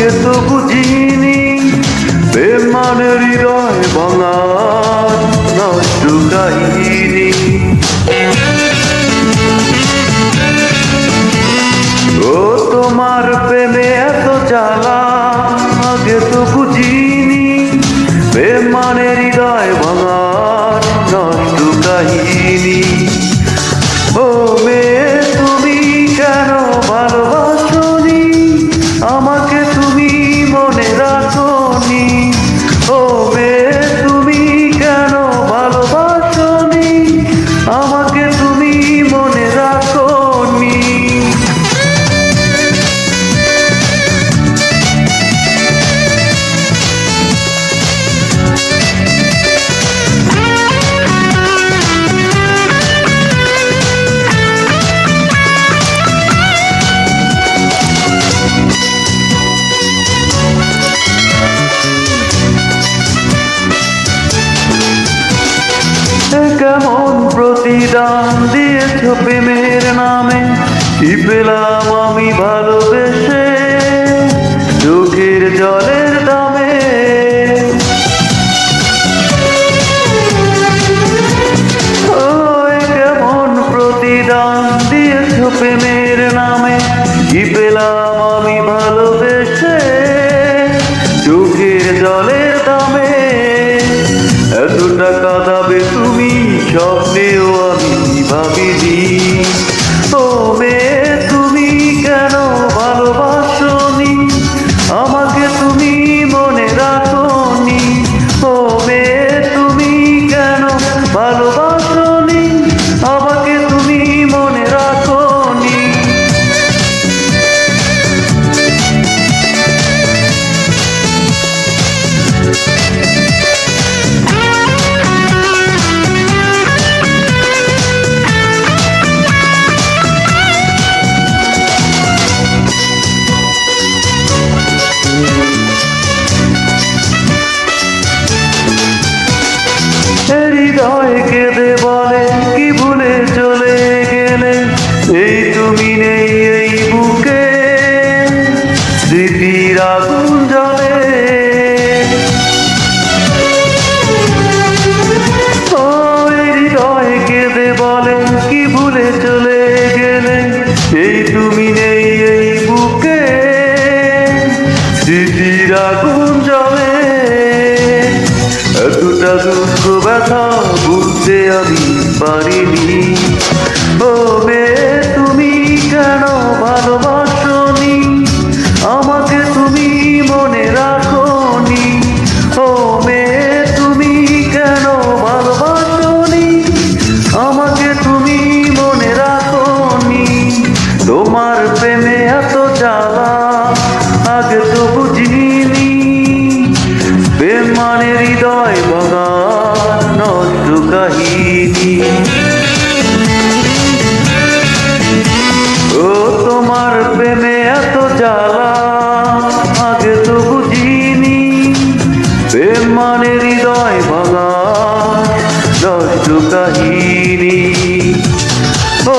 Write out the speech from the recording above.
আগে তো বুঝিনি। বেমানের হৃদয় ভাঙার নষ্ট কাহিনী। ও তোমার প্রেমে এত জ্বালা, আগে তো বুঝিনি। বেমানের হৃদয় ভাঙার নষ্ট কাহিনী। প্রতিদান দিয়েছ প্রেমের নামে। কি পেলাম আমি ভালোবেসে জলের দামে? কেমন প্রতিদান দিয়েছ প্রেমের নামে? কি পেলাম আমি ভালোবেসে জলের দামে? এত টাকা দাবে হৃদয় কেঁদে বলে, কি ভুলে চলে গেলে? এই তুমি নেই এই বুকে, স্মৃতির আগুন জলে হৃদয় কেঁদে বলে, কি ভুলে চলে গেলে? এই তুমি নেই এই বুকে, স্মৃতির আগুন জলে এতটা দুঃখ ব্যথা বুঝতে আমি পারিনি। ও তুমি কেন ভালোবাসনি? আমাকে তুমি মনে রাখনি। ও তুমি কেন ভালোবাসনি? আমাকে তুমি মনে রাখনি। তোমার প্রেমে জ্বালা আগে তো বুঝিনি। প্রেম মানে হৃদয় ভাঙা নষ্ট কাহিনী। ও